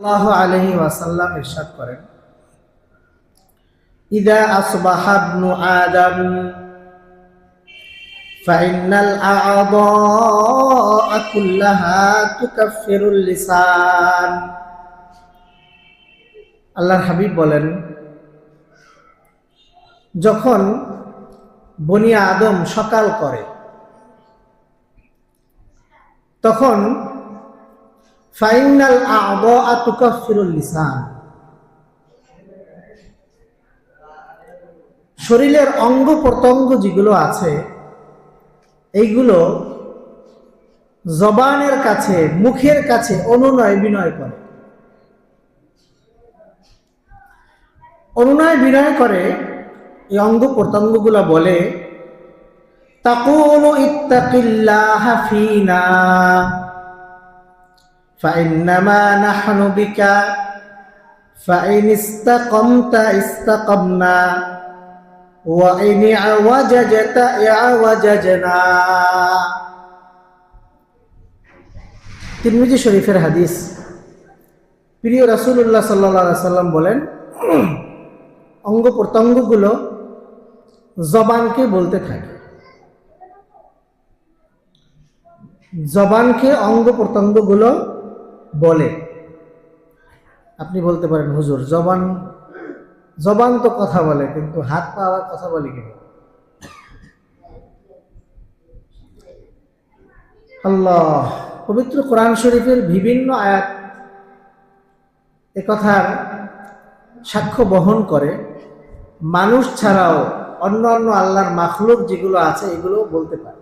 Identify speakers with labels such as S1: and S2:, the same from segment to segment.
S1: আল্লাহ আলহি ওয়াসাল্লাম ইরশাদ করেন ইদা আসবাহা ইবনু আদম فإن الأعضاء كلها تكفر اللسان আল্লাহর হাবিব বলেন যখন বনি আদম সকাল করে তখন ফাইনাল লিসান। শরীরের অঙ্গ প্রত্যঙ্গ যেগুলো আছে, এইগুলো জবানের কাছে, মুখের কাছে অনুনয় বিনয় করে। অনুনয় বিনয় করে, এই অঙ্গ প্রত্যঙ্গগুলো বলে তাকুলু ইত্তাকিল্লাহ ফিনা। فإنما نحن بك فإن استقمت استقمنا وإن اعوججت اعوججنا তিরমিজি শরীফের হাদিস প্রিয় রাসূলুল্লাহ সাল্লাল্লাহু আলাইহি সাল্লাম বলেন অঙ্গ প্রত্যঙ্গগুলো জবানকে বলতে থাকে জবানকে অঙ্গ প্রত্যঙ্গগুলো বলে। আপনি বলতে পারেন, হুজুর, জবান জবান তো কথা বলে, কিন্তু হাত পা আবার কথা বলে কি? আল্লাহ, পবিত্র কোরআন শরীফের বিভিন্ন আয়াত কথার সাক্ষ্য বহন করে। মানুষ ছাড়াও অন্য অন্য আল্লাহর মাখলুক যেগুলো আছে এগুলো বলতে পারে।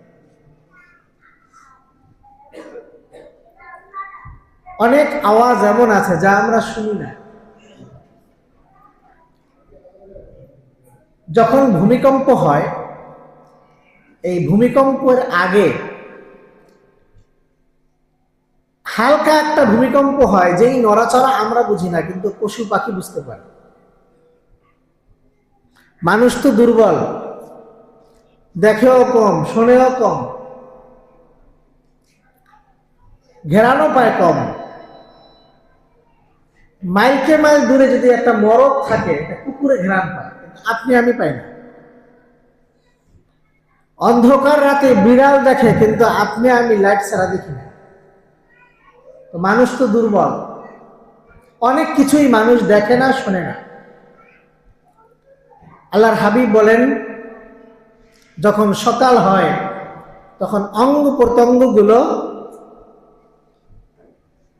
S1: অনেক আওয়াজ এমন আছে যা আমরা শুনি না। যখন ভূমিকম্প হয়, এই ভূমিকম্পের আগে হালকা একটা ভূমিকম্প হয়, যেই নড়াচড়া আমরা বুঝি না, কিন্তু পশু পাখি বুঝতে পারে। মানুষ তো দুর্বল, দেখেও কম, শোনেও কম, ঘেরানো পায় কম। মাইলকে মাইল দূরে যদি একটা মরক থাকে কুকুরে ঘেরান পায়, আপনি আমি পাই না। অন্ধকার রাতে বিড়াল দেখে, কিন্তু আপনি আমি লাইট ছাড়া দেখি না। মানুষ তো দুর্বল। অনেক কিছুই মানুষ দেখে না, শোনে না। আল্লাহর হাবিব বলেন, যখন সকাল হয়, তখন অঙ্গ প্রত্যঙ্গগুলো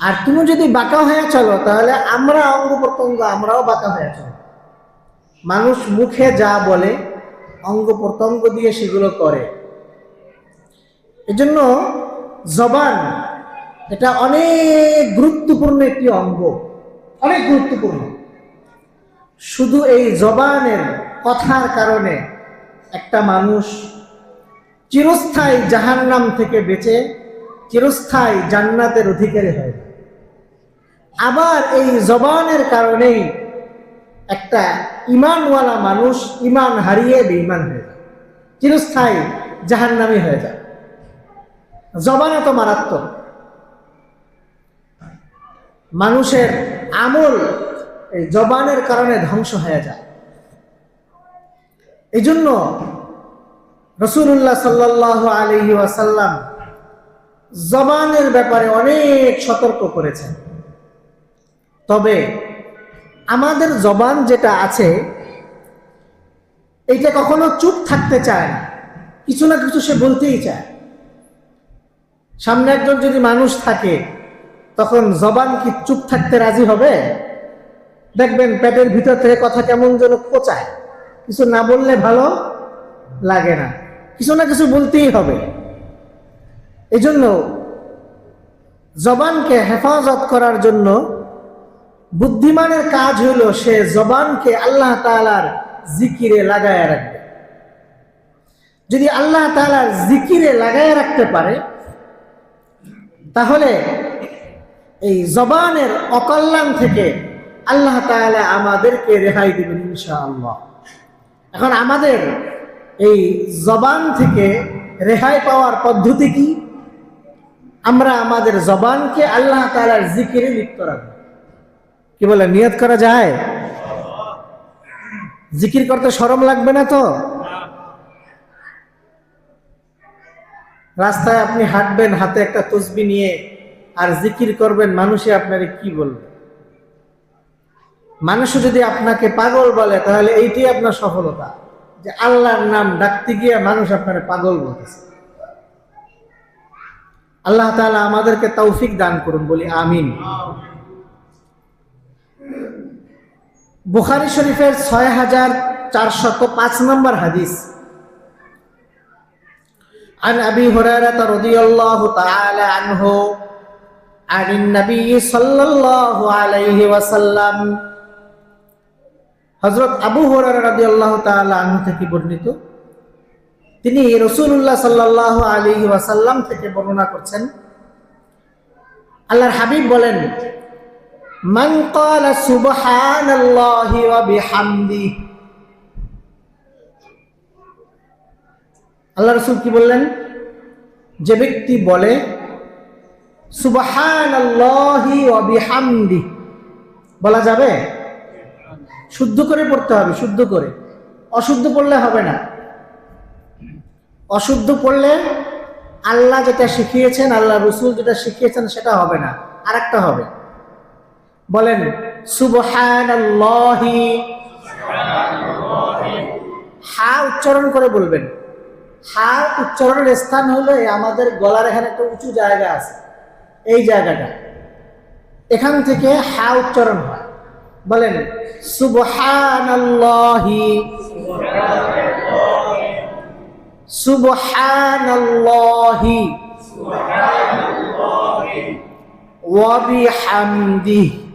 S1: আর তুমি যদি বাঁকা হয়ে চলো, তাহলে আমরা অঙ্গ প্রত্যঙ্গ আমরাও বাঁকা হয়ে চলো। মানুষ মুখে যা বলে অঙ্গ প্রত্যঙ্গ দিয়ে সেগুলো করে। এজন্য জবান, এটা অনেক গুরুত্বপূর্ণ একটি অঙ্গ। অনেক গুরুত্বপূর্ণ। শুধু এই জবানের কথার কারণে একটা মানুষ চিরস্থায়ী জাহান্নাম থেকে বেঁচে চিরস্থায়ী জান্নাতের অধিকারী হয়। আবার এই জবানের কারণেই একটা ইমানওয়ালা মানুষ ইমান হারিয়ে বেঈমান হয়ে যায়, চিরস্থায়ী জাহান্নামি হয়ে যায়। জবান এত মারাত্মক। মানুষের আমল এই জবানের কারণে ধ্বংস হয়ে যায়। এই জন্য রসুল্লাহ সাল্লাহ আলহি ওয়াসাল্লাম জবানের ব্যাপারে অনেক সতর্ক করেছেন। তবে আমাদের জবান যেটা আছে এইটা কখনো চুপ থাকতে চায় না। কিছু না কিছু সে বলতেই চায়। সামনে একজন যদি মানুষ থাকে, তখন জবান কি চুপ থাকতে রাজি হবে? দেখবেন পেটের ভিতর থেকে কথা কেমন যেন কোচায় কিছু না বললে ভালো লাগে না। কিছু না কিছু বলতেই হবে। এই জন্য জবানকে হেফাজত করার জন্য বুদ্ধিমানের কাজ হলো সে জবানকে আল্লাহ তালার জিকিরে লাগায় রাখবে। যদি আল্লাহ তালার জিকিরে লাগায় রাখতে পারে, তাহলে এই জবানের অকল্যাণ থেকে আল্লাহ তাআলা আমাদেরকে রেহাই দিবেন ইনশাআল্লাহ। এখন আমাদের এই জবান থেকে রেহাই পাওয়ার পদ্ধতি কি? আমরা আমাদের জবানকে আল্লাহ তাআলার জিকিরে লিপ্ত রাখব। কি বলে, নিয়ত করা যায়? জিকির করতে শরম লাগবে না তো? রাস্তায় আপনি হাঁটবেন, হাতে একটা তসবি নিয়ে আর জিকির করবেন, মানুষে আপনারে কি বলবে? মানুষ যদি আপনাকে পাগল বলে, তাহলে এইটাই আপনার সফলতা। যে আল্লাহর নাম ডাকতে গিয়ে মানুষ আপনারে পাগল বলতেছে। আল্লাহ তাআলা আমাদেরকে তৌফিক দান করুন বলি আমিন বুখারি শরীফের ছয় হাজার চারশত পাঁচ নম্বর হাদিস عن أبي هريرة رضي الله تعالى عنه عن النبي صلى الله عليه وسلم হজরত আবু হরারা রাদি আল্লাহ তাআলা আনহু থেকে বর্ণিত তিনি রসুল্লাহ সাল্লাহ আলী ওয়াসাল্লাম থেকে বর্ণনা করছেন। আল্লাহর হাবিব বলেন, মান ক্বালা সুবহানাল্লাহি ওয়া বিহামদিহি আল্লাহ রসুল কি বললেন? যে ব্যক্তি বলে সুবাহান বিহামদি বলা যাবে? শুদ্ধ করে পড়তে হবে, শুদ্ধ করে। অশুদ্ধ পড়লে হবে না। অশুদ্ধ পড়লে আল্লাহ যেটা শিখিয়েছেন, আল্লাহ রসুল যেটা শিখিয়েছেন, সেটা হবে না। আর একটা হবে। বলেন সুবহান হা উচ্চারণ করে বলবেন। হা উচ্চারণের স্থান হলো আমাদের গলার এখানে একটা উঁচু জায়গা আছে। এই জায়গাটা। এখান থেকে হা উচ্চারণ হয়। বলেন, সুবহানাল্লাহি। ওয়া বিহামদিহি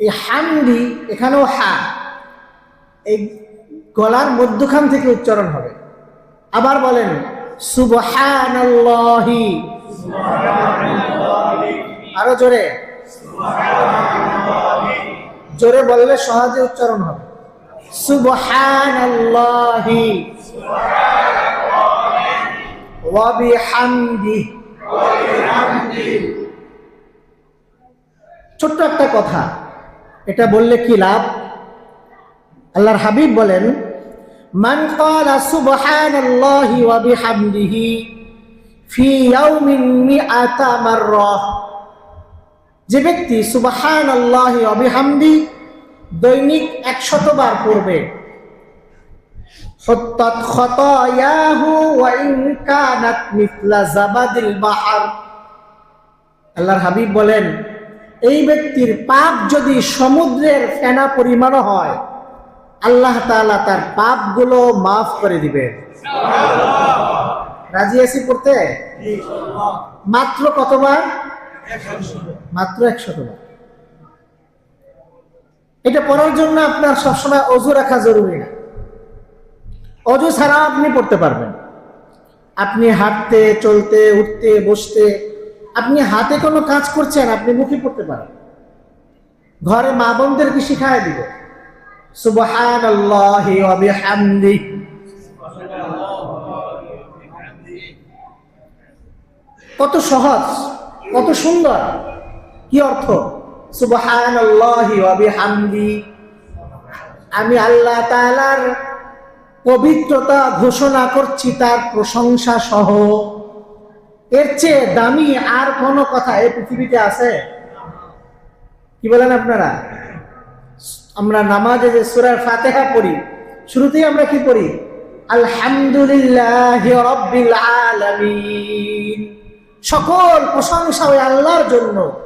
S1: এই হামদি এখানেও হা। এই গলার মধ্যখান থেকে উচ্চারণ হবে। আবার বলেন, সুবহানাল্লাহি। আরও জোরে। জোরে বললে সহজে উচ্চারণ হবে। সুবহানাল্লাহি ওয়া বিহামদিহি ছোট্ট একটা কথা, এটা বললে কি লাভ? আল্লাহর হাবিব বলেন, মান ক্বালা সুবহানাল্লাহি ওয়া বিহামদিহি ফি ইয়াউমিন মিআতা মাররাহ যে ব্যক্তি সুবহানাল্লাহি ওয়া বিহামদি দৈনিক 100 বার পড়বে বাহর। আল্লাহর হাবিব বলেন, এই ব্যক্তির পাপ যদি সমুদ্রের ফেনা পরিমাণও হয়, আল্লাহ তাআলা তার পাপগুলো মাফ করে দিবেন। রাজি আছি পড়তে? মাত্র কতবার? মাত্র একশতবার। এটা পড়ার জন্য আপনার সবসময় অজু রাখা জরুরি না। অজু ছাড়া আপনি পড়তে পারবেন। আপনি হাঁটতে, চলতে, উঠতে, বসতে, আপনি হাতে কোনো কাজ করছেন, আপনি মুখে পড়তে পারেন। ঘরে মা বোনদেরকে শিখায় দিব। কত সহজ, কত সুন্দর। কি অর্থ? আমি আল্লাহ তাআলার পবিত্রতা ঘোষণা করছি, তার প্রশংসা সহ। এর চেয়ে দামি আর কোনো কথা এই পৃথিবীতে আছে? কি কি বলেন আপনারা? আমরা নামাজে যে সুরার ফাতেহা পড়ি, শুরুতেই আমরা কি পড়ি? আলহামদুলিল্লাহ সকল প্রশংসা ওই আল্লাহর জন্য।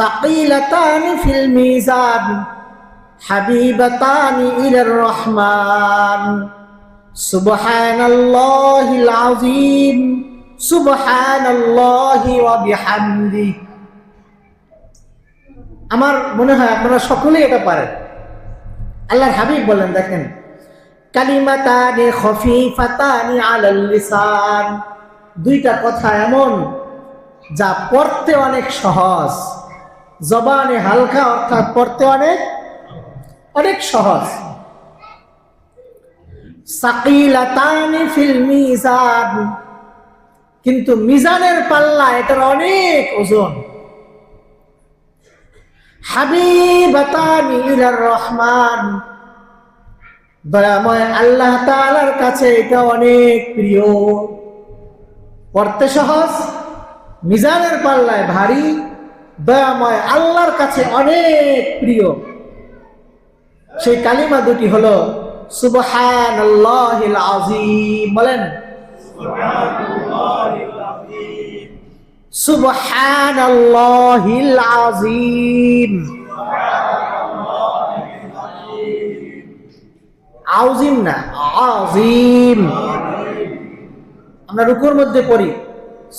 S1: সাকিলাতানি ফিল মিজান, হাবিবাতানি ইলার রহমান। সুবহানাল্লাহিল আযীম, সুবহানাল্লাহি ওয়া বিহামদিহি আমার মনে হয় আপনারা সকলেই এটা পারেন। আল্লাহর হাবিব বলেন, দেখেন, কালিমাতানি খফিফাতানি আলাল দুইটা কথা এমন, যা পড়তে অনেক সহজ। জবানে হালকা অর্থাৎ পড়তে অনেক অনেক সহজ। কিন্তু মিজানের পাল্লা, এটার অনেক ওজন। রহমান। দয়াময় আল্লাহ তাআলার কাছে এটা অনেক প্রিয়। পড়তে সহজ, মিজানের পাল্লায় ভারী। দয়াময় আল্লাহর কাছে অনেক প্রিয়। সেই কালিমা দুটি হলো সুবহান আজিম বলেন সুবহান আজিম আউজিম না আজিম আমরা রুকুর মধ্যে পড়ি,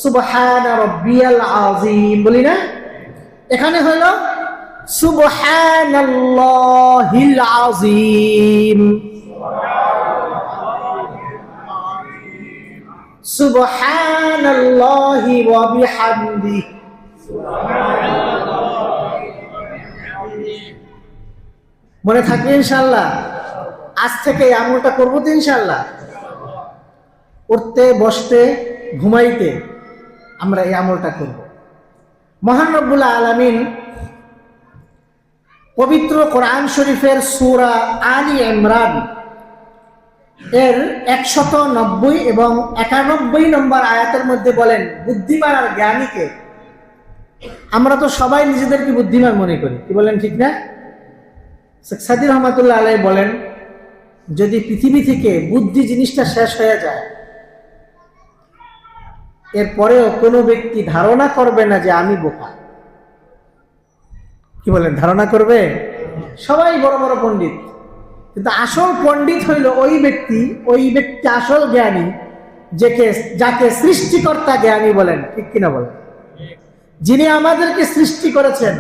S1: সুবহান রব্বিয়াল আজিম বলি না? এখানে হলো মনে থাকবে ইনশাল্লাহ আজ থেকে এই আমলটা করব তো ইনশাল্লাহ উঠতে, বসতে, ঘুমাইতে আমরা এই আমলটা করব। মহান রব্বুল্লাহ আলমিন পবিত্র কোরআন শরীফের সুরা আলী ইমরান এর একশত নব্বই এবং একানব্বই নম্বর আয়াতের মধ্যে বলেন, বুদ্ধিমান আর জ্ঞানীকে আমরা তো সবাই নিজেদেরকে বুদ্ধিমান মনে করি। কি বলেন ঠিক না? শেখ সাদির রহমতুল্লাহ আলাই বলেন, যদি পৃথিবী থেকে বুদ্ধি জিনিসটা শেষ হয়ে যায় এরপরেও কোনো ব্যক্তি ধারণা করবে না যে আমি বোকা। কি বলেন, ধারণা করবে? সবাই বড় বড় পণ্ডিত। কিন্তু আসল পণ্ডিত হইল ওই ব্যক্তি ওই ব্যক্তি আসল জ্ঞানী, যেকে যাকে সৃষ্টিকর্তা জ্ঞানী বলেন। ঠিক কিনা বলেন? যিনি আমাদেরকে সৃষ্টি করেছেন,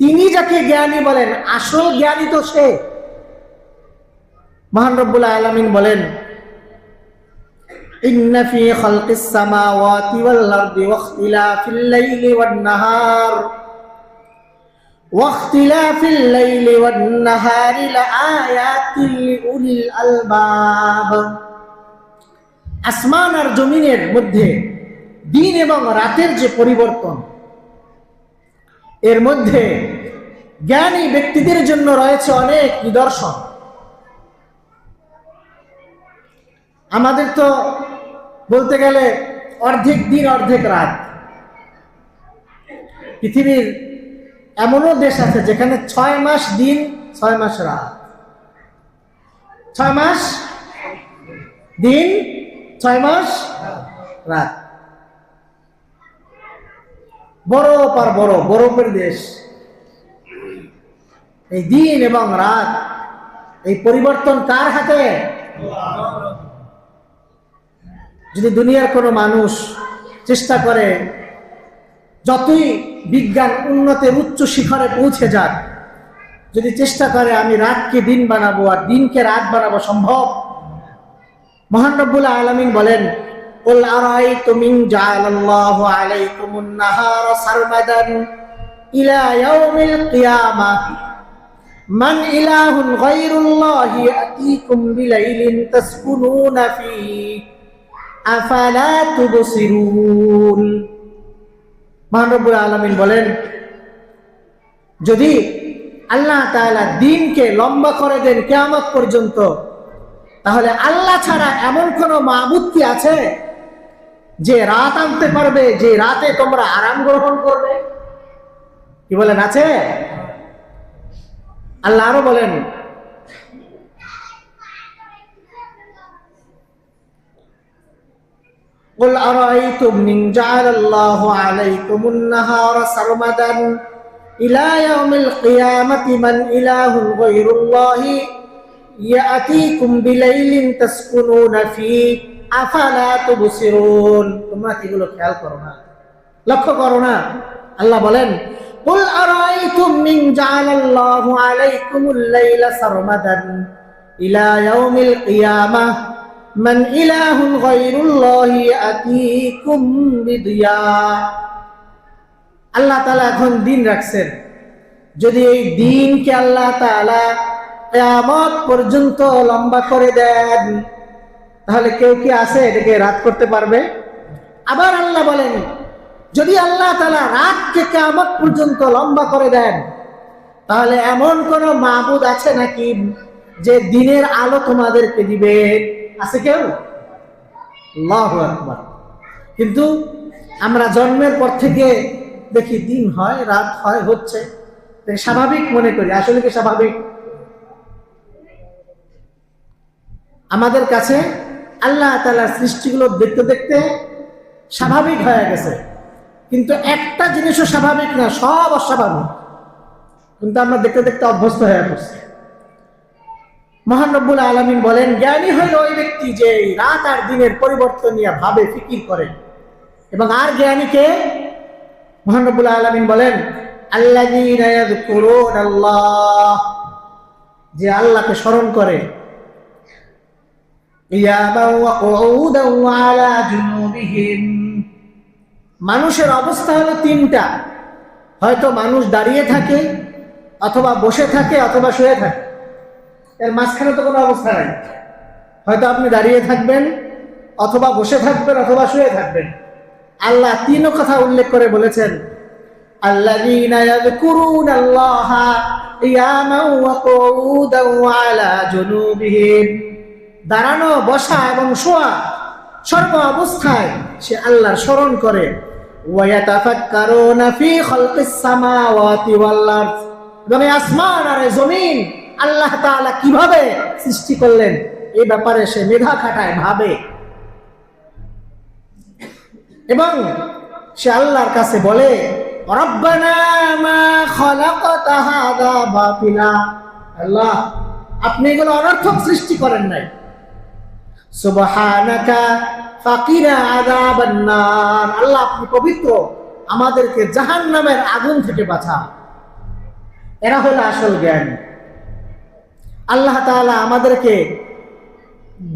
S1: তিনি যাকে জ্ঞানী বলেন, আসল জ্ঞানী তো সে। মহান রব্বুল আলমিন বলেন إن في خلق السماوات والأرض واختلاف الليل والنهار واختلاف الليل والنهار لآيات لأولي الألباب আসমান আর জমিনের মধ্যে দিন এবং রাতের যে পরিবর্তন এর মধ্যে জ্ঞানী ব্যক্তিদের জন্য রয়েছে অনেক নিদর্শন আমাদের তো বলতে গেলে অর্ধেক দিন, অর্ধেক রাত। পৃথিবীর এমনও দেশ আছে যেখানে ছয় মাস দিন, ছয় মাস রাত। ছয় মাস দিন, ছয় মাস রাত। বরফ আর বরফ, বরফের দেশ। এই দিন এবং রাত, এই পরিবর্তন কার হাতে? যদি দুনিয়ার কোনো মানুষ চেষ্টা করে যতই বিজ্ঞান উন্নতের উচ্চ শিখরে পৌঁছে যাক যদি চেষ্টা করে আমি রাতকে দিন বানাবো আর দিনকে রাত বানাবো সম্ভব মহান রব্বুল আলমিন বলেন قل أرأيتم إن جعل الله عليكم النهار سرمدا إلى يوم القيامة মান ইলাহুন গায়রুল্লাহি ইয়াতিকুম বিলাইলিন তাসকুনুনা ফি আফালা আলামিন বলেন, যদি আল্লাহ তাআলা দিনকে লম্বা করে দেন কিয়ামত পর্যন্ত, তাহলে আল্লাহ ছাড়া এমন কোন মাহবুদ কি আছে যে রাত আনতে পারবে, যে রাতে তোমরা আরাম গ্রহণ করবে? কি বলেন, আছে? আল্লাহ আরও বলেন قل أرأيتم من جعل الله عليكم النهار سرمدا إلى يوم القيامة من إله غير الله يأتيكم بليل تسكنون فيه أفلا تبصرون তোমরা কি এগুলো খেয়াল করো না লক্ষ্য করো না আল্লাহ বলেন قل أرأيتم من جعل الله عليكم الليل سرمدا إلى يوم القيامة من إله غير الله يأتيكم بضياء আল্লাহ তাআলা এখন দিন রাখছেন যদি এই দিনকে আল্লাহ তাআলা কিয়ামত পর্যন্ত লম্বা করে দেন তাহলে কেউ কি আছে এটাকে রাত করতে পারবে আবার আল্লাহ বলেন যদি আল্লাহ তালা রাতকে কেমন পর্যন্ত লম্বা করে দেন তাহলে এমন কোন মাহবুদ আছে নাকি যে দিনের আলো তোমাদেরকে দিবে আছে কেউ? আল্লাহু কিন্তু আমরা জন্মের পর থেকে দেখি দিন হয়, রাত হয়, হচ্ছে। স্বাভাবিক মনে করি। আসলে কি স্বাভাবিক? আমাদের কাছে আল্লাহ তালার সৃষ্টিগুলো দেখতে দেখতে স্বাভাবিক হয়ে গেছে। কিন্তু একটা জিনিসও স্বাভাবিক না, সব অস্বাভাবিক। কিন্তু আমরা দেখতে দেখতে অভ্যস্ত হয়ে পড়ছি। মহানব্বুল আলমিন বলেন, জ্ঞানী হইল ওই ব্যক্তি যে রাত আর দিনের পরিবর্তন নিয়ে ভাবে, ফিকির করে। এবং আর জ্ঞানীকে মহানব্বুল আলমিন বলেন আল্লাহ যে আল্লাহকে স্মরণ করে মানুষের অবস্থা হলো তিনটা। হয়তো মানুষ দাঁড়িয়ে থাকে, অথবা বসে থাকে, অথবা শুয়ে থাকে। এর মাঝখানে তো কোনো অবস্থা নাই হয়তো আপনি দাঁড়িয়ে থাকবেন অথবা বসে থাকবেন অথবা শুয়ে থাকবেন আল্লাহ তিনও কথা উল্লেখ করে বলেছেন الذين يذكرون الله قياما وقعودا وعلى جنوبهم দাঁড়ানো বসা এবং শোয়া সর্ব অবস্থায় সে আল্লাহর স্মরণ করে এবং আসমান আর জমিন আল্লাহ তাআলা কীভাবে সৃষ্টি করলেন? এই ব্যাপারে সে মেধা খাটায়, ভাবে। এবং সে আল্লাহর কাছে বলে আল্লাহ, আপনি এগুলো অনর্থক সৃষ্টি করেন নাই। আল্লাহ, আপনি পবিত্র, আমাদেরকে জাহান্নামের আগুন থেকে বাঁচান। এরা হলো আসল জ্ঞান। আল্লাহ তাআলা আমাদেরকে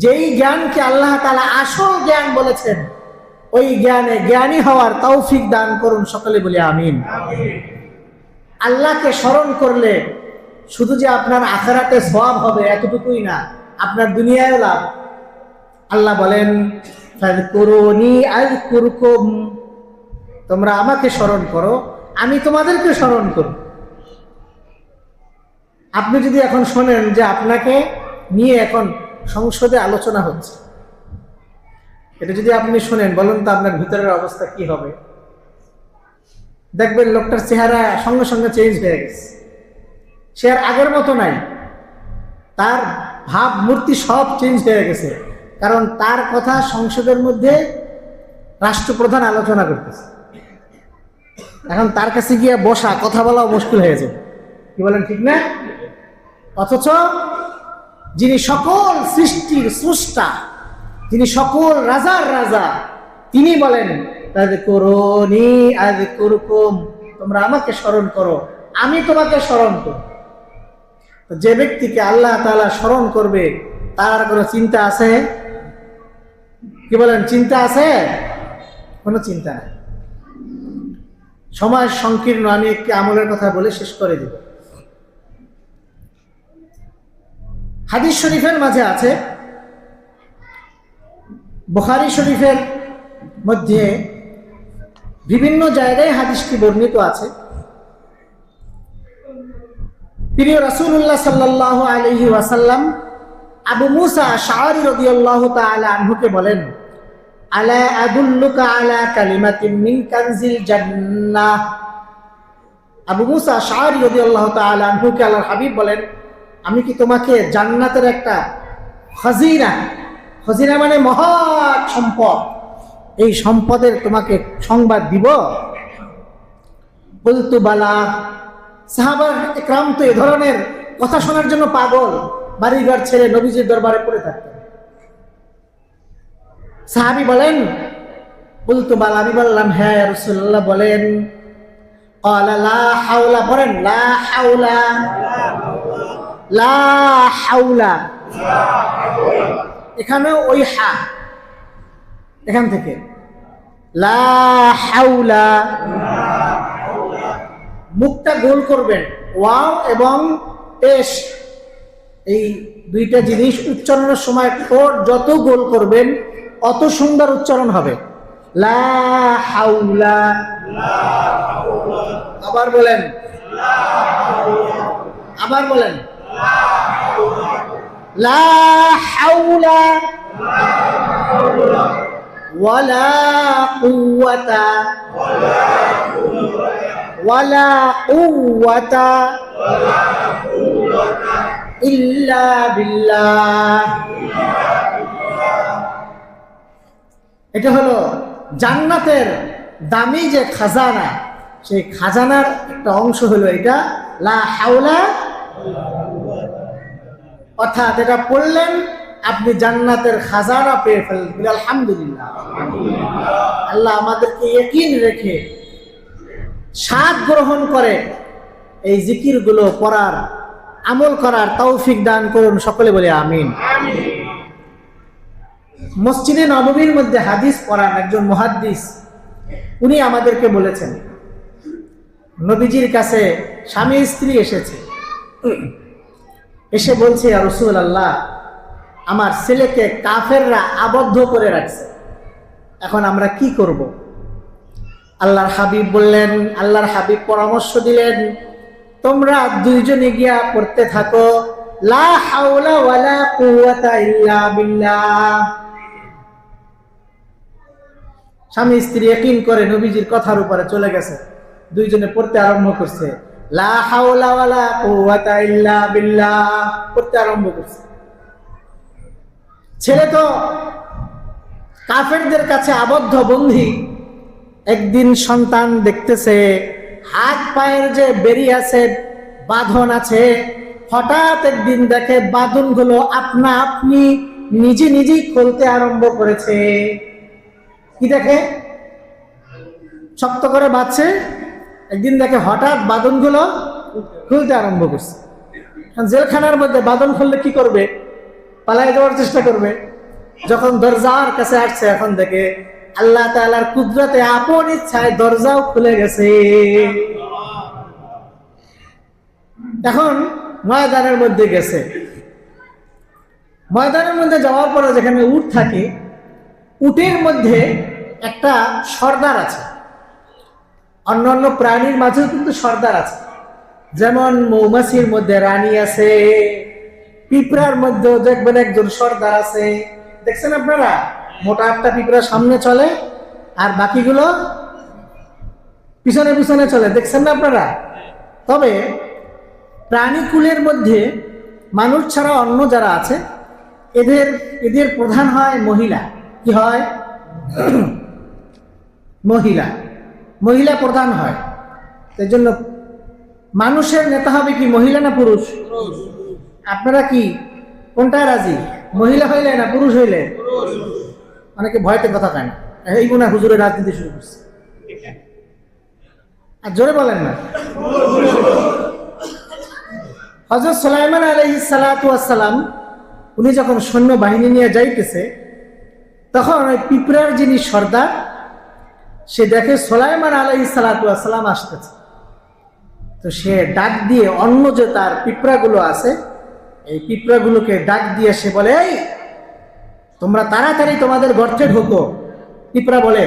S1: যেই জ্ঞানকে আল্লাহ তাআলা আসল জ্ঞান বলেছেন, ওই জ্ঞানে জ্ঞানী হওয়ার তৌফিক দান করুন সকলে বলি আমিন। আল্লাহকে স্মরণ করলে শুধু যে আপনার আখারাতে সব হবে এতটুকুই না, আপনার দুনিয়ায় লাভ। আল্লাহ বলেন তোমরা আমাকে স্মরণ করো, আমি তোমাদেরকে স্মরণ করব। আপনি যদি এখন শোনেন যে আপনাকে নিয়ে এখন সংসদে আলোচনা হচ্ছে, এটা যদি আপনি শোনেন, বলুন তো আপনার ভিতরের অবস্থা কি হবে? দেখবেন লোকটার চেহারা সঙ্গে সঙ্গে চেঞ্জ হয়ে গেছে। সে আর আগের মতো নাই। তার ভাব, মূর্তি সব চেঞ্জ হয়ে গেছে। কারণ তার কথা সংসদের মধ্যে রাষ্ট্রপ্রধান আলোচনা করতেছে। এখন তার কাছে গিয়ে বসা, কথা বলাও মুশকিল হয়ে যাবে। কি বলেন, ঠিক না? অথচ যিনি সকল সৃষ্টির স্রষ্টা, যিনি সকল রাজার রাজা, তিনি বলেন তোমরা আমাকে স্মরণ করো, আমি তোমাকে স্মরণ করো যে ব্যক্তিকে আল্লাহ তালা স্মরণ করবে, তার কোনো চিন্তা আছে? কি বলেন, চিন্তা আছে? কোনো চিন্তা নেই। সময় সংকীর্ণ, আমি একটি আমলের কথা বলে শেষ করে দিব। হাদিস শরীফের মাঝে আছে, বুখারি শরীফের মধ্যে বিভিন্ন জায়গায় হাদিসটি বর্ণিত আছে। প্রিয় রাসূলুল্লাহ সাল্লাল্লাহু আলাইহি ওয়াসাল্লাম আবু মুসা শাআরি রাদিয়াল্লাহু তাআলা আনহুকে বলেন, আলা আদুল্লুকা আলা কালিমাতিন মিন কানজিল জান্নাহ? আবু মুসা শাআরি রাদিয়াল্লাহু তাআলা আনহুকে আল্লাহর হাবিব বলেন আমি কি তোমাকে জান্নাতের একটা হজিরা হজিরা মানে মহা সম্পদ। এই সম্পদের তোমাকে সংবাদ দিব। বলতু, বালা সাহাবার একরাম তো এ ধরনের কথা শোনার জন্য পাগল। বাড়িঘর ছেড়ে নবীজির দরবারে পড়ে থাকতেন। সাহাবি বলেন, বলতু, বালা, আমি বললাম হ্যাঁ রসুল্লাহ বলেন লা হাওলা, বলেন, লা হাওলা। লা হাওলা। এখানে ওই হা, এখান থেকে। লা হাওলা। মুখটা গোল করবেন। ওয়াও এবং পেশ এই দুইটা জিনিস উচ্চারণের সময় ঠোঁট যত গোল করবেন, অত সুন্দর উচ্চারণ হবে। লা হাউলা আবার বলেন। আবার বলেন। লা হাউলা ওয়ালা কুওয়াতা ওয়ালা কুওয়াতা ইল্লা বিল্লাহ। এটা হলো জান্নাতের দামি যে খাজানা, সেই খাজানার একটা অংশ হলো এটা, লা হাওলা অর্থাৎ এটা পড়লেন, আপনি জান্নাতের খাজানা পেয়ে ফেলবেন আলহামদুলিল্লাহ। আল্লাহ আমাদেরকে একিন রেখে স্বাদ গ্রহণ করে, এই জিকিরগুলো পড়ার, আমল করার তৌফিক দান করুন সকলে বলে আমিন। মসজিদে নবমীর মধ্যে হাদিস পড়ান একজন মহাদ্দিস, উনি আমাদেরকে বলেছেন, নবীজির কাছে স্বামী স্ত্রী এসেছে। এসে বলছে রসুল আল্লাহ আমার ছেলেকে কাফেররা আবদ্ধ করে রাখছে। এখন আমরা কি করব? আল্লাহর হাবিব বললেন, আল্লাহর হাবিব পরামর্শ দিলেন, তোমরা দুইজনে গিয়া পড়তে থাকো। লা স্বামী স্ত্রী একইন করে নবীজির কথার উপরে চলে গেছে। দুইজনে পড়তে আরম্ভ করছে। লা হাওলা পড়তে আরম্ভ ছেলে তো কাফেরদের কাছে আবদ্ধ বন্ধি একদিন সন্তান দেখতেছে, হাত পায়ের যে বেরিয়ে আছে, বাঁধন আছে, হঠাৎ একদিন দেখে বাঁধনগুলো আপনা আপনি নিজে নিজেই খুলতে আরম্ভ করেছে। কি দেখে? শক্ত করে বাঁধছে। একদিন দেখে হঠাৎ বাঁধনগুলো খুলতে আরম্ভ করছে। জেলখানার মধ্যে বাঁধন খুললে কি করবে? পালাই যাওয়ার চেষ্টা করবে। যখন দরজার কাছে আসছে, এখন দেখে আল্লাহ তালার কুদরতে আপন ইচ্ছায় দরজাও খুলে গেছে। এখন ময়দানের মধ্যে গেছে। ময়দানের মধ্যে যাওয়ার পরে যেখানে উট থাকে, উটের মধ্যে একটা সর্দার আছে। অন্যান্য প্রাণীর মাঝেও কিন্তু সর্দার আছে। যেমন মৌমাছির মধ্যে রানী আছে, পিঁপড়ার মধ্যেও দেখবেন একজন সর্দার আছে। দেখছেন আপনারা? মোটা একটা পিঁপড়া সামনে চলে, আর বাকিগুলো পিছনে পিছনে চলে। দেখছেন না আপনারা? তবে প্রাণীকুলের মধ্যে মানুষ ছাড়া অন্য যারা আছে, এদের এদের প্রধান হয় মহিলা। কি হয়? মহিলা। মহিলা প্রধান হয়। সেই জন্য মানুষের নেতা হবে কি, মহিলা না পুরুষ? আপনারা কি কোনটায় রাজি? মহিলা হইলে না পুরুষ হইলে? অনেকে ভয়তে কথা কয় না। এই গুণা হুজুরের রাজনীতি শুরু করছে। আর জোরে বলেন না। হজরত সোলাইমান আলহি সালাম, উনি যখন সৈন্য বাহিনী নিয়ে যাইতেছে, তখন ওই পিঁপড়ার যিনি সর্দার সে দেখে সোলাইমান আলহি সালাম আসতেছে। তো সে ডাক দিয়ে, অন্য যে তার পিঁপড়াগুলো আছে, এই পিঁপড়াগুলোকে ডাক দিয়ে সে বলে, এই, তোমরা তাড়াতাড়ি তোমাদের গর্তে ঢোকো। পিঁপড়া বলে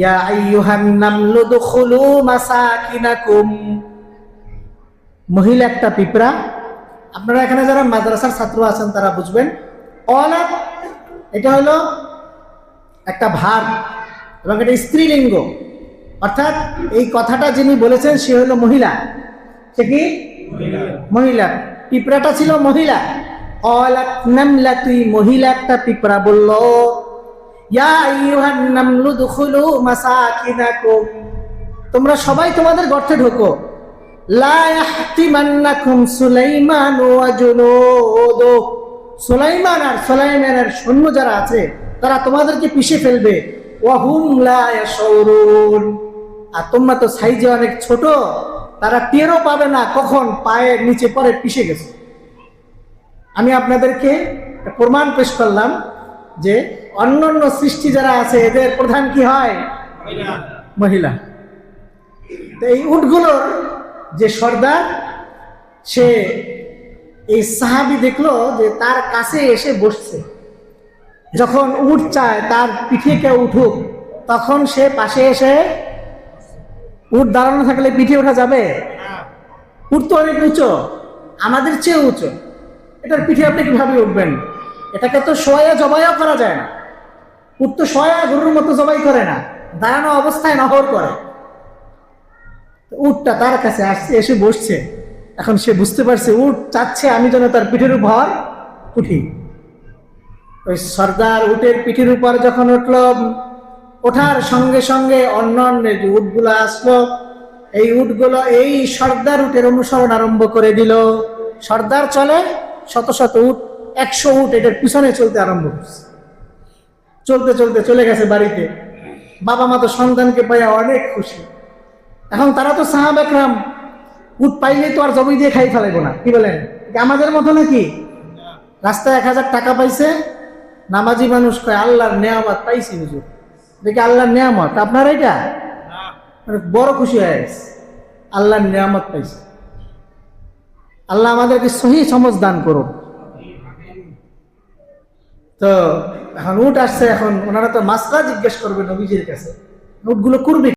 S1: ইয়া নামলু দুখুলু মাসাকিনাকুম। মহিলা একটা পিঁপড়া, আপনারা এখানে যারা মাদ্রাসার ছাত্র আছেন তারা বুঝবেন অলাত এটা হলো একটা ভার এবং এটা স্ত্রীলিঙ্গ। অর্থাৎ এই কথাটা যিনি বলেছেন সে হলো মহিলা। সে কি? মহিলা। পিঁপড়াটা ছিল মহিলা। অলাত নামলা তুই মহিলা একটা পিঁপড়া বলল ইয়া তোমরা সবাই তোমাদের গর্তে ঢোকো। সুলাইমান আর সুলাইমানের সৈন্য যারা আছে তারা তোমাদেরকে পিষে ফেলবে। আর তোমরা তো সাইজে অনেক ছোট তারা টেরও পাবে না কখন পায়ের নিচে পরে পিষে গেছে। আমি আপনাদেরকে প্রমাণ পেশ করলাম যে অন্যান্য সৃষ্টি যারা আছে এদের প্রধান কি হয়? মহিলা। তো এই উটগুলোর যে সর্দার সে এই সাহাবি দেখল যে তার কাছে এসে বসছে। যখন উঠ চায়, তার পিঠে কেউ উঠুক, তখন সে পাশে এসে উঠ দাঁড়ানো থাকলে পিঠে ওঠা যাবে? উঠ তো অনেক উঁচু, আমাদের চেয়ে উঁচু। এটার পিঠে আপনি কীভাবে উঠবেন? এটাকে তো সোয়া জবাইও করা যায় না। উঠ তো সোয়া গরুর মতো জবাই করে না, দাঁড়ানো অবস্থায় নহর করে। উটটা তার কাছে আসছে, এসে বসছে। এখন সে বুঝতে পারছে, উট চাচ্ছে আমি যেন তার পিঠের উপর উঠি। ওই সর্দার উটের পিঠের উপর যখন উঠল, ওঠার সঙ্গে সঙ্গে অন্য অন্য যে উটগুলো আসলো, এই উটগুলো এই সর্দার উটের অনুসরণ আরম্ভ করে দিল। সর্দার চলে, শত শত উট, একশো উট এটার পিছনে চলতে আরম্ভ করছে। চলতে চলতে চলে গেছে বাড়িতে। বাবা মা তো সন্তানকে পাইয়া অনেক খুশি। এখন তারা তো সাহাব একরাম, উট পাইলে তো আর জমি দিয়ে খাই ফেলাইব না, কি বলেন? আমাদের মতো নাকি? রাস্তায় এক হাজার টাকা পাইছে নামাজি মানুষ কয় আল্লাহর নেয়ামত পাইছি হুজুর। দেখি আল্লাহর নেয়ামত আপনার এটা মানে বড় খুশি হয়ে গেছে। আল্লাহর নেয়ামত পাইছে। আল্লাহ আমাদেরকে সহি সমজ দান করুন। তো এখন উঠ আসছে এখন ওনারা তো মাসলা জিজ্ঞেস করবে নবীজির কাছে। উঠগুলো করবে